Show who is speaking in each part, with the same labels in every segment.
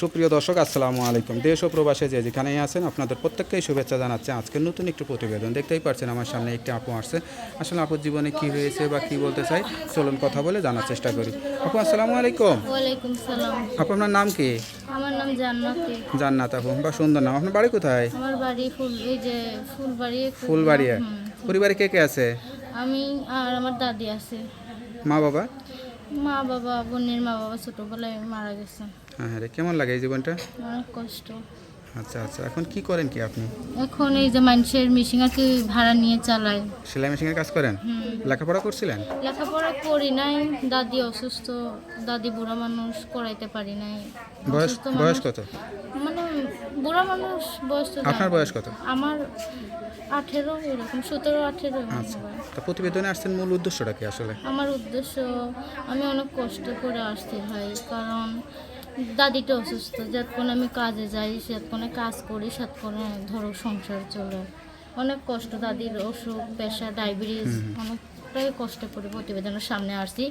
Speaker 1: সুপ্রিয় দর্শক আসসালামু আলাইকুম। দেশ ও প্রবাসে যে যেখানেই আছেন আপনাদের প্রত্যেককেই শুভেচ্ছা জানাচ্ছে। আজকের নতুন একটু প্রতিবেদন। দেখতেই পাচ্ছেন আমার সামনে একটি আপু আসছে। আসলে আপুর জীবনে কি হয়েছে বা কি বলতে চাই চলুন কথা বলে জানার চেষ্টা করি। আপু আসসালামু আলাইকুম।
Speaker 2: ওয়ালাইকুম সালাম।
Speaker 1: আপু আপনার নাম কি?
Speaker 2: আমার নাম জান্নাতি।
Speaker 1: জান্নাত আপু বা সুন্দর নাম। আপনার বাড়ি কোথায়?
Speaker 2: আমার বাড়ি ফুল এই যে ফুলবাড়ি
Speaker 1: ফুলবাড়িয়া পরিবারে কে কে আছে?
Speaker 2: আমি আর আমার দাদি আছে।
Speaker 1: মা বাবা?
Speaker 2: মা বাবা বোনের মা বাবা ছোটবেলায় মারা গেছে
Speaker 1: হ্যাঁ রে, কেমন লাগে এই জীবনটা?
Speaker 2: অনেক কষ্ট।
Speaker 1: আচ্ছা আচ্ছা এখন কি করেন কি আপনি?
Speaker 2: এখন এই যে মানুষের মিশিং আর কি ভাড়া নিয়ে চালায়।
Speaker 1: সেলাই মেশিনের কাজ করেন? লেখাপড়া করছিলেন?
Speaker 2: লেখাপড়া করি নাই দাদি অসুস্থ দাদি বুড়া মানুষ করাইতে পারি নাই।
Speaker 1: বয়স বয়স কত?
Speaker 2: মানে বুড়া মানুষ বয়স তো
Speaker 1: আপনার বয়স কত?
Speaker 2: আমার আঠেরো এরকম সতেরো আঠেরো
Speaker 1: আচ্ছা। তা প্রতিবেদনে আসছেন মূল উদ্দেশ্যটা কি আসলে?
Speaker 2: আমার উদ্দেশ্য আমি অনেক কষ্ট করে আসতে ভাই কারণ দাদিটা অসুস্থ যতক্ষণ আমি কাজে যাই সেতক্ষণে কাজ করি সেতক্ষণে ধরো সংসার চলে। অনেক কষ্ট দাদির অসুখ পেশা ডায়াবেটিস অনেকটাই কষ্ট করে প্রতিবেদনের সামনে আসছি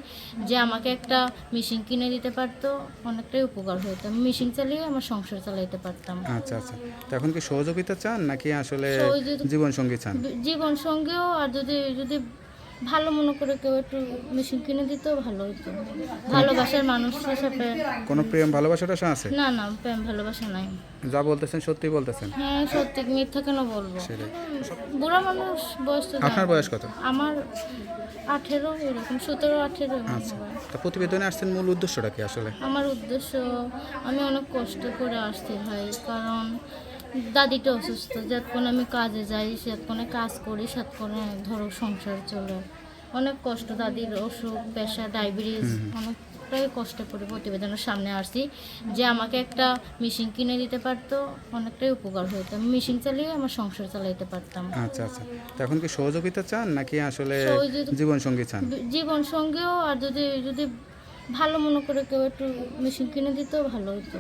Speaker 2: যে আমাকে একটা মেশিন কিনে দিতে পারতো অনেকটাই উপকার হতো। আমি মেশিন চালিয়ে আমার সংসার চালাইতে পারতাম।
Speaker 1: আচ্ছা আচ্ছা। তো এখন কি সহযোগিতা চান নাকি আসলে জীবন সঙ্গী চান?
Speaker 2: জীবন সঙ্গেও আর যদি যদি ভালো মনে করে কেউ একটু মেশিন কিনে দিতেও ভালো হতো ভালোবাসার মানুষের সাথে
Speaker 1: কোনো প্রেম ভালোবাসাটা আছে?
Speaker 2: না না প্রেম ভালোবাসা নাই।
Speaker 1: যা বলতেছেন সত্যি বলতেছেন।
Speaker 2: হ্যাঁ সত্যি মিথ্যা কেন বলব?
Speaker 1: সেটাই।
Speaker 2: বুড়া মানুষ বয়স তো
Speaker 1: আপনার বয়স কত?
Speaker 2: আমার আঠেরো এরকম সতেরো আঠেরো
Speaker 1: আচ্ছা। তা প্রতিবেদনে আসছেন মূল উদ্দেশ্যটা কি আসলে?
Speaker 2: আমার উদ্দেশ্য আমি অনেক কষ্ট করে আসতে ভাই কারণ দাদিটা অসুস্থ যতক্ষণ আমি কাজে যাই সেতক্ষণে কাজ করি সেতক্ষণে ধরো সংসার চলে। অনেক কষ্ট দাদির অসুখ পেশা ডায়াবেটিস অনেকটাই কষ্ট করে প্রতিবেদনের সামনে আসছি। যে আমাকে একটা মেশিন কিনে দিতে পারতো অনেকটাই উপকার হতো আমি মেশিন চালিয়ে আমার সংসার চালাইতে পারতাম।
Speaker 1: আচ্ছা আচ্ছা। তো এখন কি সহযোগিতা চান নাকি আসলে জীবন সঙ্গী চান?
Speaker 2: জীবন সঙ্গেও আর যদি যদি ভালো মনে করে কেউ একটু মেশিন কিনে দিতেও ভালো হতো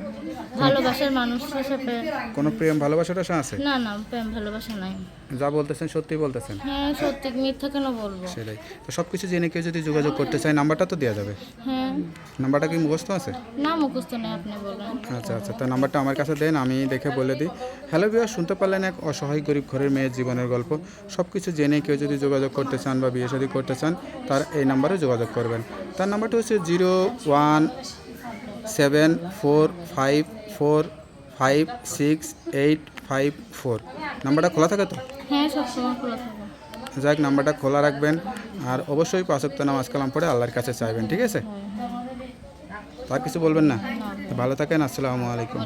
Speaker 2: ভালোবাসার মানুষের সাথে
Speaker 1: কোনো প্রেম ভালোবাসাটা আছে?
Speaker 2: না না প্রেম ভালোবাসা নাই।
Speaker 1: যা বলতেছেন সত্যি বলতেছেন?
Speaker 2: হ্যাঁ সত্যি মিথ্যা কেন বলব?
Speaker 1: সেটাই। তো সব কিছু জেনে কেউ যদি যোগাযোগ করতে চায় নাম্বারটা তো দেওয়া যাবে।
Speaker 2: হ্যাঁ।
Speaker 1: নাম্বারটা কি মুখস্থ আছে?
Speaker 2: না মুখস্থ নেই আপনি বলেন।
Speaker 1: আচ্ছা আচ্ছা তো নাম্বারটা আমার কাছে দেন আমি দেখে বলে দিই। হ্যালো বিয়া শুনতে পারলেন এক অসহায় গরিব ঘরের মেয়ের জীবনের গল্প। সব কিছু জেনে কেউ যদি যোগাযোগ করতে চান বা বিয়ে শাদী করতে চান তার এই নাম্বারে যোগাযোগ করবেন। তার নাম্বারটা হচ্ছে zero one seven four five four five six eight five four নাম্বারটা খোলা থাকে তো?
Speaker 2: হ্যাঁ সবসময় খোলা থাকব
Speaker 1: যাক নাম্বারটা খোলা রাখবেন। আর অবশ্যই পাঁচক্ত নামাজ কালাম পরে আল্লাহর কাছে চাইবেন ঠিক আছে? তার কিছু বলবেন না? ভালো থাকেন আসসালামু আলাইকুম।